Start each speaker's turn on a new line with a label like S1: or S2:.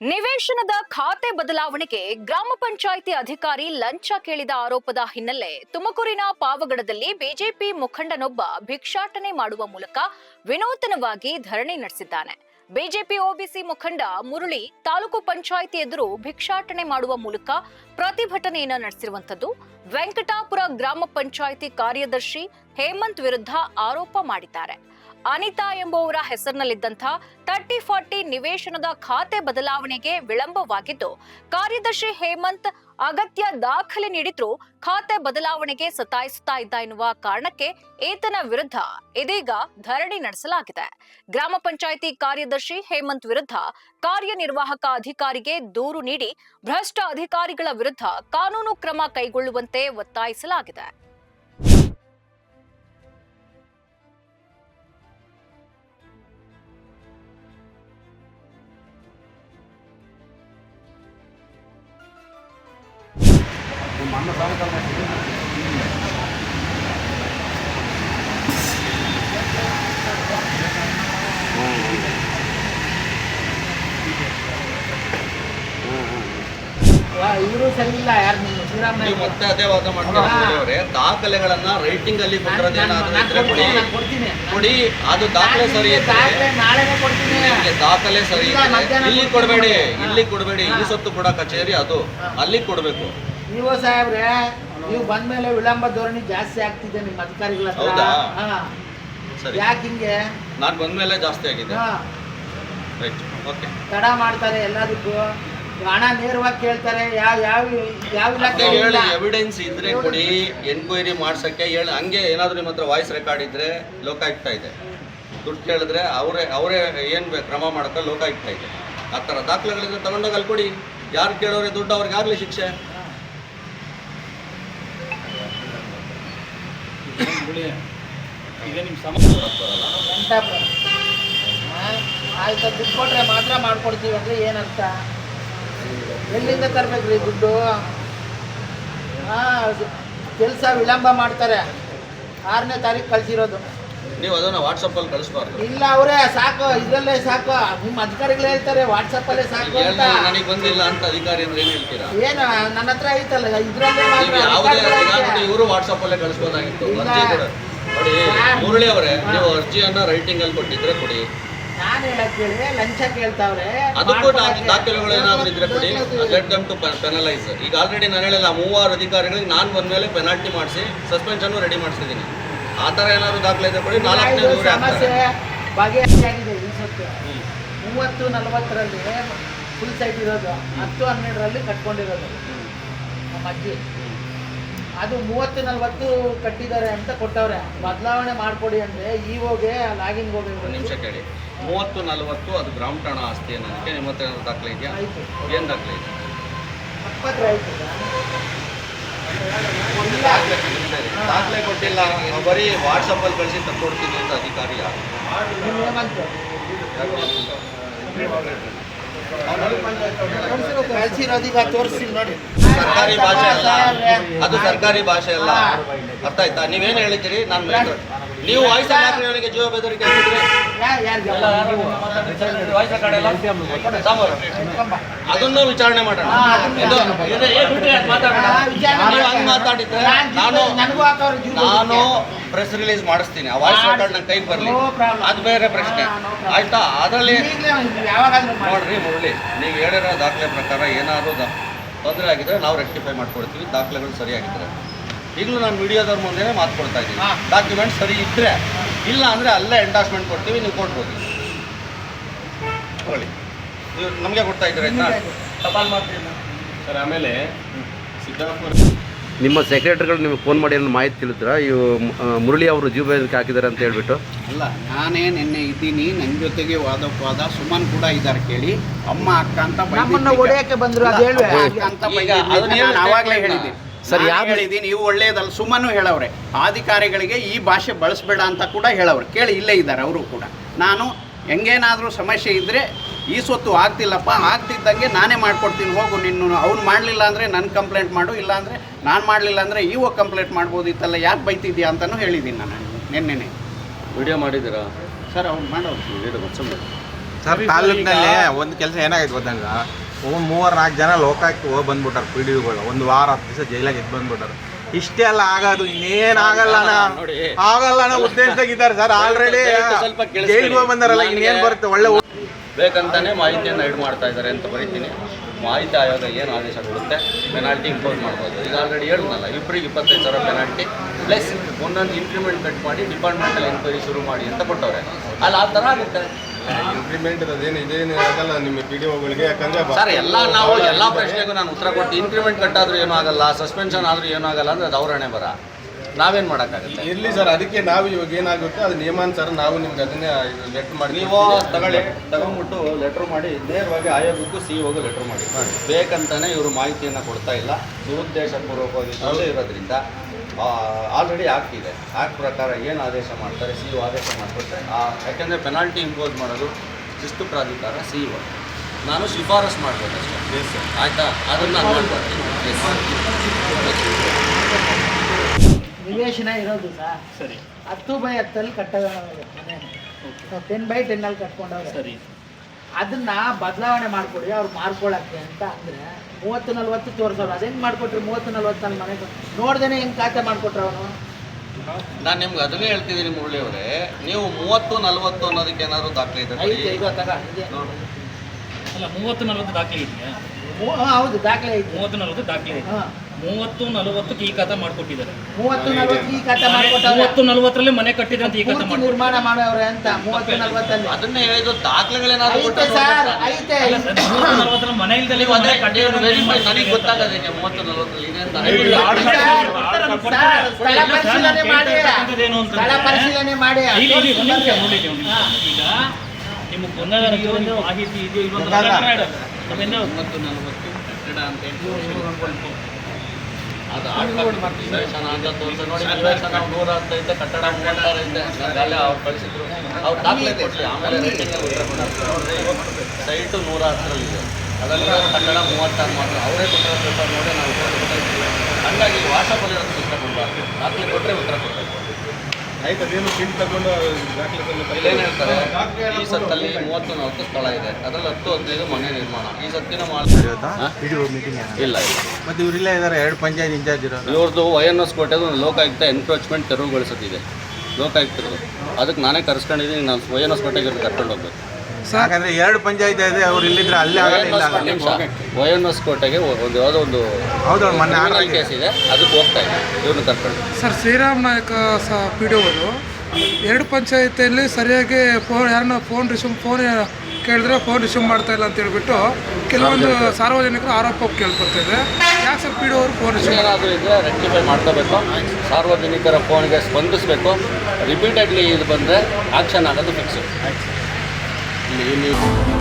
S1: ನಿವೇಶನದ ಖಾತೆ ಬದಲಾವಣೆಗೆ ಗ್ರಾಮ ಪಂಚಾಯಿತಿ ಅಧಿಕಾರಿ ಲಂಚ ಕೇಳಿದ ಆರೋಪದ ಹಿನ್ನೆಲೆ ತುಮಕೂರಿನ ಪಾವಗಡದಲ್ಲಿ ಬಿಜೆಪಿ ಮುಖಂಡನೊಬ್ಬ ಭಿಕ್ಷಾಟನೆ ಮಾಡುವ ಮೂಲಕ ವಿನೂತನವಾಗಿ ಧರಣಿ ನಡೆಸಿದ್ದಾನೆ. ಬಿಜೆಪಿ ಒಬಿಸಿ ಮುಖಂಡ ಮುರುಳಿ ತಾಲೂಕು ಪಂಚಾಯಿತಿ ಎದುರು ಭಿಕ್ಷಾಟನೆ ಮಾಡುವ ಮೂಲಕ ಪ್ರತಿಭಟನೆಯನ್ನು ನಡೆಸಿರುವಂತದ್ದು ವೆಂಕಟಾಪುರ ಗ್ರಾಮ ಪಂಚಾಯಿತಿ ಕಾರ್ಯದರ್ಶಿ ಹೇಮಂತ್ ವಿರುದ್ಧ ಆರೋಪ ಮಾಡಿದ್ದಾರೆ. ಅನಿತಾ ಎಂಬುವರ ಹೆಸರಿನಲ್ಲಿದ್ದಂಥ ತರ್ಟಿ ಫಾರ್ಟಿ ನಿವೇಶನದ ಖಾತೆ ಬದಲಾವಣೆಗೆ ವಿಳಂಬವಾಗಿದ್ದು, ಕಾರ್ಯದರ್ಶಿ ಹೇಮಂತ್ ಅಗತ್ಯ ದಾಖಲೆ ನೀಡಿದ್ರೂ ಖಾತೆ ಬದಲಾವಣೆಗೆ ಸತಾಯಿಸುತ್ತಾ ಇದ್ದ ಎನ್ನುವ ಕಾರಣಕ್ಕೆ ಏತನ ವಿರುದ್ಧ ಇದೀಗ ಧರಣಿ ನಡೆಸಲಾಗಿದೆ. ಗ್ರಾಮ ಪಂಚಾಯಿತಿ ಕಾರ್ಯದರ್ಶಿ ಹೇಮಂತ್ ವಿರುದ್ಧ ಕಾರ್ಯನಿರ್ವಾಹಕ ಅಧಿಕಾರಿಗೆ ದೂರು ನೀಡಿ ಭ್ರಷ್ಟ ಅಧಿಕಾರಿಗಳ ವಿರುದ್ಧ ಕಾನೂನು ಕ್ರಮ ಕೈಗೊಳ್ಳುವಂತೆ ಒತ್ತಾಯಿಸಲಾಗಿದೆ.
S2: ಇವರು ಸರಿ ಇಲ್ಲ ಯಾರು
S3: ನೀವು ಮತ್ತೆ ಅದೇ ವಾದ ಮಾಡ್ತೀರಾ ದಾಖಲೆಗಳನ್ನ ರೈಟಿಂಗ್ ಅಲ್ಲಿ ಕೊಟ್ಟಿರೋದೇನಾದ್ರೂ ಕೊಡಿ. ಅದು ದಾಖಲೆ ಸರಿ
S2: ದಾಖಲೆ
S3: ಸರಿ
S2: ಇಲ್ಲ.
S3: ಕೊಡಬೇಡಿ ಇಲ್ಲಿ ಕೊಡಬೇಡಿ. ಈ ಸತ್ತು ಕೂಡ ಕಚೇರಿ ಅದು. ಅಲ್ಲಿ ಕೊಡಬೇಕು.
S2: ನೀವು ಸಾಹೇಬ್ರೆ ನೀವು ಬಂದ್ಮೇಲೆ ವಿಳಂಬ ಧೋರಣೆ ಜಾಸ್ತಿ ಆಗ್ತಿದೆ ನಿಮ್ಮ ಅಧಿಕಾರಿಗಳ ಹತ್ರ.
S3: ಹೌದಾ?
S2: ಹಾ.
S3: ಸರಿ.
S2: ಯಾಕೆ ಹಿಂಗೆ?
S3: ನಾನು ಬಂದ್ಮೇಲೆ ಜಾಸ್ತಿ ಆಗಿದೆ.
S2: ಹಾ.
S3: Right okay.
S2: ತಡ ಮಾಡ್ತಾರೆ ಎಲ್ಲದಕ್ಕೂ. ಹಣ ನೇರವಾಗಿ ಕೇಳ್ತಾರೆ ಯಾವ ಯಾವ ಯಾವ
S3: ಅದೇ
S2: ಇಲಾಖೆ
S3: ಹೇಳಿ ಎವಿಡೆನ್ಸ್ ಇದ್ರೆ ಕೊಡಿ ಎನ್ಕ್ವೈರಿ ಮಾಡ್ಸಕ್ಕೆ ಹೇಳಿ ಹಂಗೆ ಏನಾದ್ರು ನಿಮ್ಮ ಹತ್ರ ವಾಯ್ಸ್ ರೆಕಾರ್ಡ್ ಇದ್ರೆ ಲೋಕಾಯುಕ್ತ ಇದೆ. ದುಡ್ಡು ಕೇಳಿದ್ರೆ ಅವರೇ ಅವರೇ ಏನ್ ಕ್ರಮ ಮಾಡಕ್ಕೆ ಲೋಕಾಯುಕ್ತ ಇದೆ. ಆ ಥರ ದಾಖಲೆಗಳಿದ್ರೆ ತಗೊಂಡೋಗಿ ಅಲ್ಲಿ ಕೊಡಿ. ಯಾರು ಕೇಳೋರೆ ದುಡ್ಡು ಅವ್ರಿಗೆ ಆಗಲಿ ಶಿಕ್ಷೆ.
S2: ಹಾ? ಆಯ್ತು, ದುಡ್ಡು ಕೊಟ್ರೆ ಮಾತ್ರ ಮಾಡ್ಕೊಡ್ತೀವಿ ಅಂದ್ರೆ ಏನರ್ಥ? ಎಲ್ಲಿಂದ ತರ್ಬೇಕ್ರಿ ದುಡ್ಡು? ಹಾಂ, ಕೆಲಸ ವಿಳಂಬ ಮಾಡ್ತಾರೆ. ಆರನೇ ತಾರೀಕು ಕಳ್ಸಿರೋದು.
S3: ನೀವು ಅದನ್ನ ವಾಟ್ಸಪ್ಪಲ್ಲಿ ಕಳಿಸ್ಬಾರ್ದು.
S2: ಇಲ್ಲ ಅವರೇ ಸಾಕು ಇದರಲ್ಲೇ ಸಾಕು. ನಿಮ್ಮ ಅಧಿಕಾರಿಗಳು ಹೇಳ್ತಾರೆ ವಾಟ್ಸಪ್ಪಲ್ಲೇ ಸಾಕು ಅಂತ.
S3: ನನಗೆ ಬಂದಿಲ್ಲ ಅಂತ ಅಧಿಕಾರಿ ಅಂದ್ರೆ ಏನು ಹೇಳ್ತೀರಾ?
S2: ಏನು ನನ್ನ ಹತ್ರ ಐತಲ್ಲ ಇದ್ರಲ್ಲೇ
S3: ಯಾವುದೇ ಅಧಿಕಾರಿ. ಇವರು ವಾಟ್ಸಪ್ಪಲ್ಲೇ ಕಳಿಸ್ಬೋದಾಗಿತ್ತು.
S2: ಇಲ್ಲ.
S3: ಅರ್ಜಿ ಕೊಡ. ನೋಡಿ ಮುರಳಿ ಅವರೇ ನೀವು ಅರ್ಜಿಯನ್ನ ರೈಟಿಂಗ್ ಅಲ್ಲಿ ಕೊಟ್ಟಿದ್ರೆ ಕೊಡಿ.
S2: ನಾನು ಹೇಳಕ್ ಕೇಳಿ ಲಂಚ ಕೇಳ್ತಾವ್ರೆ.
S3: ಅದಕ್ಕೂ ದಾಖಲೆಗಳು ಏನಾದ್ರು ಇದ್ರೆ ಕೊಡಿ. ಲೆಟ್ ದಮ್ ಟು ಪೆನಲೈಸ್ ಈಗ ಆಲ್ರೆಡಿ ನಾನು ಹೇಳಿಲ್ಲ ಮೂವರು ಅಧಿಕಾರಿಗಳಿಗೆ ನಾನು ಬಂದ್ಮೇಲೆ ಪೆನಾಲ್ಟಿ ಮಾಡಿಸಿ ಸಸ್ಪೆನ್ಷನ್ ರೆಡಿ ಮಾಡಿಸಿದ್ದೀನಿ ಆ ಥರ ಏನಾದ್ರು ದಾಖಲೆ ಇದೆ ಕೊಡಿ ನಾಲ್ಕನೇ
S2: ಸಮಸ್ಯೆ ಬಗೆಹರಿಯಾಗಿದೆ ಮೂವತ್ತು ನಲವತ್ತರಲ್ಲಿ ಫುಲ್ ಸೈಟ್ ಇರೋದು ಹತ್ತು ಹನ್ನೆರಡರಲ್ಲಿ ಕಟ್ಕೊಂಡಿರೋದು. ನಮ್ಮ ಅಜ್ಜಿ. ಅದು ಮೂವತ್ತು ನಲವತ್ತು ಕಟ್ಟಿದ್ದಾರೆ ಅಂತ ಕೊಟ್ಟವ್ರೆ. ಬದಲಾವಣೆ ಮಾಡಿಕೊಡಿ ಅಂದ್ರೆ ಈ ಲಾಗಿನ್ ಹೋಗಿ
S3: ಒಂದು ನಿಮಿಷ ಕೇಳಿ. ಮೂವತ್ತು ನಲವತ್ತು ಅದು ಗ್ರಾಮ ಠಾಣ ಆಸ್ತಿ ಅನ್ನೋದಕ್ಕೆ ನಿಮ್ಮ ಹತ್ರ ಏನಾದ್ರು ದಾಖಲೆ ಇದೆಯಾ
S2: ಆಯಿತು.
S3: ಏನು ದಾಖಲೆ ಇದೆ
S2: ಆಯ್ತು
S3: ದಾಖಲೆ ಕೊಟ್ಟಿಲ್ಲ. ನಾವು ಬರೀ ವಾಟ್ಸಪ್ಪಲ್ಲಿ ಕಳಿಸಿ ತಕ್ಕೊಡ್ತೀನಿ ಅಂತ ಅಧಿಕಾರಿ ಸರ್ಕಾರಿ ಭಾಷೆ ಅಲ್ಲ. ಅದು ಸರ್ಕಾರಿ ಭಾಷೆ ಅಲ್ಲ. ಅರ್ಥ ಆಯ್ತಾ? ನೀವೇನು ಹೇಳಿದ್ದೀರಿ? ನಾನು ನೀವು ವಾಯ್ಸ್ ಅವನಿಗೆ ಜೀವ ಬೆದರಿಕೆ ಅದನ್ನು ವಿಚಾರಣೆ ಮಾಡೋಣ. ಹಂಗ್ ಮಾತಾಡಿದ್ರೆ
S2: ನಾನು
S3: ನಾನು ಪ್ರೆಸ್ ರಿಲೀಸ್ ಮಾಡಿಸ್ತೀನಿ. ಆ ವಾಯ್ಸ್ ರೆಕಾರ್ಡ್ ನನ್ನ ಕೈಗೆ ಬರಲಿ. ಅದು ಬೇರೆ ಪ್ರಶ್ನೆ. ಆಯ್ತಾ? ಅದರಲ್ಲಿ
S2: ಯಾವಾಗಾದ್ರೂ
S3: ನೋಡ್ರಿ ಮುರಳಿ ನೀವು ಹೇಳಿರೋ ದಾಖಲೆ ಪ್ರಕಾರ ಏನಾದರೂ ತೊಂದರೆ ಆಗಿದ್ರೆ ನಾವು ರೆಕ್ಟಿಫೈ ಮಾಡ್ಕೊಡ್ತೀವಿ. ದಾಖಲೆಗಳು ಸರಿಯಾಗಿದ್ರೆ. ಈಗಲೂ ನಾನು ಮೀಡಿಯಾದವ್ರ ಮುಂದೆನೇ ಮಾತು ಕೊಡ್ತಾ ಇದ್ದೀನಿ.
S2: ಹಾ.
S3: ಡಾಕ್ಯುಮೆಂಟ್ ಸರಿ ಇದ್ರೆ ಇಲ್ಲ ಅಂದರೆ ಅಲ್ಲೇ ಎಂಡಾಸ್ಮೆಂಟ್ ಕೊಡ್ತೀವಿ ನೀವು ಕೊಡ್ಬೋದು ತಗೊಳ್ಳಿ ನೀವು ನಮಗೆ ಕೊಡ್ತಾ ಇದ್ದೀರ ಆಯ್ತಾ? ಟಪಾಲ್ ಮಾಡ್ತೀನಿ
S4: ಸರ್ ಆಮೇಲೆ ಸಿದ್ದಾಪುರ
S5: ನಿಮ್ಮ ಸೆಕ್ರೆಟರಿಗಳು ನಿಮಗೆ ಫೋನ್ ಮಾಡಿ ಏನು ಮಾಹಿತಿ ತಿಳಿದ್ರ? ಇವು ಮುರಳಿ ಅವರು ಜೀವ ಬೆದರಿಕೆ ಹಾಕಿದ್ದಾರೆ ಅಂತ ಹೇಳ್ಬಿಟ್ಟು.
S6: ಅಲ್ಲ ನಾನೇ ನಿನ್ನೆ ಇದ್ದೀನಿ ನನ್ನ ಜೊತೆಗೆ ವಾದೋಪವಾದ ಸುಮನ್ ಕೂಡ ಇದ್ದಾರೆ ಕೇಳಿ. ಅಮ್ಮ ಅಕ್ಕ ಅಂತ
S2: ಬಂದ್ರು ಅದು ಹೇಳುವೆ.
S6: ಅಂತ ಹೇಳಿದ್ದೀನಿ
S5: ಸರ್, ಯಾಕೆ
S6: ಹೇಳಿದೀನಿ ನೀವು ಒಳ್ಳೇದಲ್ಲ. ಸುಮ್ಮನೂ ಹೇಳವ್ರೆ ಅಧಿಕಾರಿಗಳಿಗೆ ಈ ಭಾಷೆ ಬಳಸಬೇಡ ಅಂತ ಕೂಡ ಹೇಳವ್ರೆ. ಕೇಳಿ ಇಲ್ಲೇ ಇದ್ದಾರೆ ಅವರು ಕೂಡ. ನಾನು ಹೆಂಗೇನಾದರೂ ಸಮಸ್ಯೆ ಇದ್ದರೆ ಈ ಸೊತ್ತು ಆಗ್ತಿಲ್ಲಪ್ಪ ಆಗ್ತಿದ್ದಂಗೆ ನಾನೇ ಮಾಡ್ಕೊಡ್ತೀನಿ ಹೋಗು. ನಿನ್ನ ಅವ್ನು ಮಾಡಲಿಲ್ಲ ಅಂದರೆ ನನ್ನ ಕಂಪ್ಲೇಂಟ್ ಮಾಡು ಇಲ್ಲಾಂದರೆ ನಾನು ಮಾಡಲಿಲ್ಲ ಅಂದರೆ ಇವಾಗ ಕಂಪ್ಲೇಂಟ್ ಮಾಡ್ಬೋದಿತ್ತಲ್ಲ ಯಾಕೆ ಬೈತಿದ್ಯಾ ಅಂತಲೂ ಹೇಳಿದ್ದೀನಿ ನಾನು ನಿನ್ನೆನೆ.
S3: ವಿಡಿಯೋ ಮಾಡಿದ್ದೀರಾ?
S6: ಸರ್ ಅವ್ನು
S3: ಮಾಡೋದು
S7: ಸರ್ ತಾಲೂಕಿನಲ್ಲಿ ಒಂದು ಕೆಲಸ ಏನಾಗೈತೆ ಗೊತ್ತಂಗ ಒಂದು ಮೂವರು ನಾಲ್ಕು ಜನ ಲೋಕಕ್ಕೆ ಹೋಗಿ ಬಂದ್ಬಿಟ್ಟಾರೆ ಪಿ ಡಿ ಗಳು ಒಂದು ವಾರ ಹತ್ತು ದಿವಸ ಜೈಲಾಗ ಎದ್ದು ಬಂದ್ಬಿಟ್ಟಾರೆ. ಇಷ್ಟೇ ಅಲ್ಲ ಆಗೋದು ಇನ್ನೇನು ಆಗಲ್ಲ ಅಣ್ಣ.
S3: ನೋಡಿ.
S7: ಆಗಲ್ಲ ಅನ್ನೋ ಉದ್ದೇಶದಾಗ ಇದ್ದಾರೆ ಸರ್ ಆಲ್ರೆಡಿ
S3: ಸ್ವಲ್ಪ.
S7: ಜೈಲಿಗೆ ಹೋಗಿ ಬಂದಾರಲ್ಲ ಇನ್ನೇನು ಬರುತ್ತೆ? ಒಳ್ಳೆ
S3: ಬೇಕಂತಾನೆ ಮಾಹಿತಿಯನ್ನು ಇಡ್ ಮಾಡ್ತಾ ಇದ್ದಾರೆ ಅಂತ ಬರೀತೀನಿ. ಮಾಹಿತಿ ಆಯೋಗ ಏನು ಆದೇಶ ಕೊಡುತ್ತೆ? ಪೆನಾಲ್ಟಿ ಇಂಪೋಸ್ ಮಾಡ್ಬೋದು. ಈಗ ಆಲ್ರೆಡಿ ಹೇಳಿದ್ನಲ್ಲ ಇಬ್ಬರಿಗೆ ಇಪ್ಪತ್ತೈದು ಸಾವಿರ ಪೆನಾಲ್ಟಿ ಪ್ಲಸ್ ಒಂದೊಂದು ಇಂಪ್ಲಿಮೆಂಟ್ ಕಟ್ ಮಾಡಿ ಡಿಪಾರ್ಟ್ಮೆಂಟಲ್ ಎನ್ಕ್ವೈರಿ ಶುರು ಮಾಡಿ ಅಂತ ಕೊಟ್ಟವ್ರೆ. ಅಲ್ಲಿ ಆ ಥರ ಆಗುತ್ತೆ.
S4: ಇಂಪ್ಲಿಮೆಂಟ್ ಅದೇನು ಇದೇನು ಆಗಲ್ಲ ನಿಮ್ಮ ಪಿ ಡಿ ಒಗಳಿಗೆ ಯಾಕಂದ್ರೆ
S3: ಸರ್ ಎಲ್ಲ ನಾವು ಎಲ್ಲ ಪ್ರಶ್ನೆಗೂ ನಾನು ಉತ್ತರ ಕೊಟ್ಟು ಇನ್ಕ್ರಿಮೆಂಟ್ ಕಟ್ಟಾದ್ರೂ ಏನೂ ಆಗಲ್ಲ ಸಸ್ಪೆನ್ಷನ್ ಆದ್ರೂ ಏನೂ ಆಗಲ್ಲ ಅಂದ್ರೆ ಅದು ಅವ್ರಣೆ ಬರ. ನಾವೇನ್ ಮಾಡೋಕ್ಕಾಗುತ್ತೆ?
S4: ಇರ್ಲಿ ಸರ್ ಅದಕ್ಕೆ ನಾವು ಇವಾಗ ಏನಾಗುತ್ತೆ ಅದು ನಿಯಮಾನುಸಾರ ನಾವು ನಿಮ್ಗೆ ಅದನ್ನೇ ಲೆಟರ್ ಮಾಡಿ
S3: ನೀವು ತಗೊಳ್ಳಿ ತಗೊಂಡ್ಬಿಟ್ಟು ಲೆಟ್ರ್ ಮಾಡಿ ನೇರವಾಗಿ ಆಯೋಗಕ್ಕೂ ಸಿ ಹೋಗಿ ಲೆಟ್ರ್ ಮಾಡಿ. ಬೇಕಂತಾನೆ ಇವರು ಮಾಹಿತಿಯನ್ನು ಕೊಡ್ತಾ ಇಲ್ಲ. ದುರುದ್ದೇಶಪೂರ್ವಕವಾಗಿ ಇರೋದ್ರಿಂದ ಆಲ್ರೆಡಿ ಆಗ್ತಿದೆ ಆ್ಯಕ್ಟ್ ಪ್ರಕಾರ ಏನು ಆದೇಶ ಮಾಡ್ತಾರೆ ಸಿ ಆದೇಶ ಮಾಡಿಕೊಟ್ಟರೆ ಆ ಯಾಕೆಂದರೆ ಪೆನಾಲ್ಟಿ ಇಂಪೋಸ್ ಮಾಡೋದು ಶಿಸ್ತು ಪ್ರಾಧಿಕಾರ ಸಿ ನಾನು ಶಿಫಾರಸು ಮಾಡಬೇಕಷ್ಟೇ. ಆಯಿತಾ? ಅದನ್ನು
S2: ನಿವೇಶನ ಇರೋದು ಸರ್ ಸರಿ. ಹತ್ತು ಬೈ ಹತ್ತಲ್ಲಿ ಕಟ್ಟೋದು ಟೆನ್ ಬೈ ಟೆನ್ನಲ್ಲಿ ಕಟ್ಕೊಂಡವ್ರೆ. ಸರಿ. ಅದನ್ನ ಬದಲಾವಣೆ ಮಾಡ್ಕೊಡಿ ಅವ್ರು ಮಾರ್ಕೊಳಕ್ಕೆ ಅಂತ ಅಂದ್ರೆ ಮೂವತ್ತು ನಲ್ವತ್ತು ತೋರಿಸೋರು. ಅದ್ ಹೆಂಗ್ ಮಾಡ್ಕೊಟ್ರಿ ಮೂವತ್ತು ನನ್ನ ಮನೆ ನೋಡ್ದೇನೆ ಹೆಂಗ್ ಖಾತೆ ಮಾಡ್ಕೊಟ್ರ ಅವನು?
S3: ನಾನು ನಿಮ್ಗೆ ಅದನ್ನೇ ಹೇಳ್ತಿದ್ದೀನಿ ಮುರಳಿ ಅವರೇ ನೀವು ಮೂವತ್ತು ನಲ್ವತ್ತು ಅನ್ನೋದಕ್ಕೆ ಏನಾದ್ರು ದಾಖಲೆ ಇದೆ
S2: ಐತೆ ಈಗ ತಗ ಇದೆ
S8: ಅಲ್ಲ ಮೂವತ್ತು ನಲ್ವತ್ತು ದಾಖಲೆ ಇದೆಯಾ?
S2: ಹೌದು ದಾಖಲೆ ಐತೆ.
S8: ಮೂವತ್ತು ನಲವತ್ತು ದಾಖಲೆ ಐತೆ.
S2: ಹಾ.
S8: ಮೂವತ್ತು ನಲವತ್ತಕ್ಕೆ ಈ ಖಾತಾ ಮಾಡ್ಕೊಟ್ಟಿದ್ದಾರೆ.
S2: ಮೂವತ್ತು ನಲ್ವತ್ತು ಈ ಖಾತೆ ಮಾಡ್ಕೊಟ್ಟವ್ರೆ.
S8: ಮೂವತ್ತು ನಲವತ್ತರಲ್ಲಿ ಮನೆ ಕಟ್ಟಿದ್ರೆ ಅಂತ ಈ ಕಥೆ
S2: ಪೂರ್ತಿ
S8: ಮಾಡ್ಕೊಟ್ಟಿದ್ದಾರೆ.
S2: ನಿರ್ಮಾಣ ಮಾಡವ್ರೆ ಅಂತ ಮೂವತ್ತು ನಲವತ್ತಲ್ಲಿ.
S3: ಅದನ್ನ ಹೇಳಿದ್ರು ದಾಖಲೆಗಳೇನಾದ್ರು
S2: ಐತೆ ಸರ್ ಐತೆ.
S8: ಮೂವತ್ತು ನಲವತ್ತರಲ್ಲಿ ಮನೆ ಇಲ್ದಲೆ
S3: ನೀವು ಅದೇ
S8: ಮನೆ ಕಟ್ಟಿದ್ರೆ
S3: ನನಗೆ
S8: ಗೊತ್ತಾಗದೆ
S3: ಗೊತ್ತಾಗದೇನೆ ಮೂವತ್ತು ನಲವತ್ತರಲ್ಲಿ ಇದೆ ಅಂತ.
S2: ಸರ್, ಸ್ಥಳ ಪರಿಶೀಲನೆ ಮಾಡಿ
S8: ಏನು ಅಂತ
S2: ಸ್ಥಳ ಪರಿಶೀಲನೆ ಮಾಡಿ
S8: ಇಲ್ಲಿ ಇಲ್ಲಿ ಒಂದು ನಿಮಿಷ ನೋಡಿ ಒಂದು ಈಗ ನಿಮಗೆ ಗೊಂದಲ ಮಾಹಿತಿ ಇದೆಯೋ ಇಲ್ವೋ ಅಂತ
S7: ಗೊಂದಲ.
S8: ಮೂವತ್ತು ನಲವತ್ತು ಕಟ್ಟಡ ಅಂತ ಹೇಳಿ
S3: ಅದು ಆಡ್ಕೊಂಡು ನಿವೇಶನ ಅಂತ ತೋರಿಸಿ ನೋಡಿ ನಿವೇಶನ ನೂರ ಹತ್ತೈತೆ ಕಟ್ಟಡ ಮೂವತ್ತಾರು ನಂಗೆ ಅಲ್ಲೇ ಅವ್ರು ಕಳಿಸಿದ್ರು. ಅವ್ರು ದಾಖಲೆ ಕೊಟ್ಟಲಿ ಆಮೇಲೆ ರೇಟಿಂಗ್ ಸೈಟು ನೂರ ಹತ್ತರಲ್ಲಿದೆ. ಅದರಲ್ಲಿ ಕಟ್ಟಡ ಮೂವತ್ತಾರು ಮಾತ್ರ. ಅವರೇ ಉತ್ತರ ಪೇಪರ್ ನೋಡಿ ನಾವು ಉತ್ತರ ಕೊಡ್ತಾ ಇದ್ದೀವಿ. ಹಂಗಾಗಿ ವಾಟ್ಸಪ್ಪಲ್ಲಿ ಕೊಡಬಾರ್ದು. ದಾಖಲೆ ಕೊಟ್ಟರೆ ಉತ್ತರ ಕೊಡಬೇಕು.
S4: ಆಯ್ತು ಅದೇನು ಪ್ರಿಂಟ್ ತಗೊಂಡು
S3: ಏನು ಹೇಳ್ತಾರೆ ಈ ಸತ್ತಲ್ಲಿ ಮೂವತ್ತು ನಲವತ್ತು ಸ್ಥಳ ಇದೆ. ಅದರಲ್ಲಿ ಹತ್ತು ಹದಿನೈದು ಮನೆ ನಿರ್ಮಾಣ. ಈ ಸತ್ತಿನ
S7: ಮೀಟಿಂಗ್
S3: ಇಲ್ಲ ಇಲ್ಲ.
S7: ಮತ್ತೆ ಇವರಿಲ್ಲ ಇದ್ದಾರೆ ಎರಡು ಪಂಚಾಯತ್ ಇನ್ಚಾರ್ಜ್ ಇರೋರು.
S3: ಇವ್ರದ್ದು ವೈ ಎನ್ ಎಸ್ ಕೋಟೆದು ಒಂದು ಲೋಕಾಯುಕ್ತ ಎನ್ಕ್ರೋಚ್ಮೆಂಟ್ ತೆರವುಗೊಳಿಸುತ್ತಿದೆ. ಲೋಕಾಯುಕ್ತರು. ಅದಕ್ಕೆ ನಾನೇ ಕರ್ಸ್ಕೊಂಡಿದ್ದೀನಿ ನಾನು ವೈ ಎನ್ ಎಸ್ ಕೋಟೆಗೆ ಕರ್ಕೊಂಡು ಹೋಗ್ಬೇಕು
S7: ಯಾಕಂದ್ರೆ ಎರಡು ಪಂಚಾಯತ್ ಇದೆ ಅವ್ರು ಇಲ್ಲಿದ್ರೆ ಅಲ್ಲೇ ಆಗಲ್ಲ ಇಲ್ಲ ಆಗಲ್ಲ.
S3: ನಿಮಿಷ ಕೋಟೆಗೆ ಒಂದು ಯಾವುದೋ ಒಂದು
S7: ಹೌದು ಮೊನ್ನೆ ಆರ್ಡರ್
S3: ಕೇಸ್ ಇದೆ ಅದಕ್ಕೆ ಹೋಗ್ತಾ ಇದೆ ಇವ್ರನ್ನ ಕರ್ಕೊಂಡು.
S9: ಸರ್ ಶ್ರೀರಾಮ್ ನಾಯಕ ಸ ಪಿ ಡಿ ಅವರು ಎರಡು ಪಂಚಾಯತಿಯಲ್ಲಿ ಸರಿಯಾಗಿ ಫೋನ್ ಯಾರನ್ನ ಫೋನ್ ರಿಸೀವ್ ಫೋನ್ ಕೇಳಿದ್ರೆ ಫೋನ್ ರಿಸೀವ್ ಮಾಡ್ತಾ ಇಲ್ಲ ಅಂತ ಹೇಳ್ಬಿಟ್ಟು ಕೆಲವೊಂದು ಸಾರ್ವಜನಿಕರು ಆರೋಪ ಕೇಳ್ಕೊತಿದೆ ಯಾಕೆ ಸರ್ ಪಿ ಡಿ ಅವರು ಫೋನ್ ರಿಸೀವ್
S3: ಏನಾದರೂ ಇದ್ದರೆ ರೆಕ್ಟಿಫೈ ಮಾಡ್ಕೋಬೇಕು. ಸಾರ್ವಜನಿಕರ ಫೋನ್ಗೆ ಸ್ಪಂದಿಸಬೇಕು. ರಿಪೀಟೆಡ್ಲಿ ಇದು ಬಂದರೆ ಆಕ್ಷನ್ ಆಗೋದು ಫಿಕ್ಸ್ ಇಲ್ಲಿ ಇಲ್ಲಿ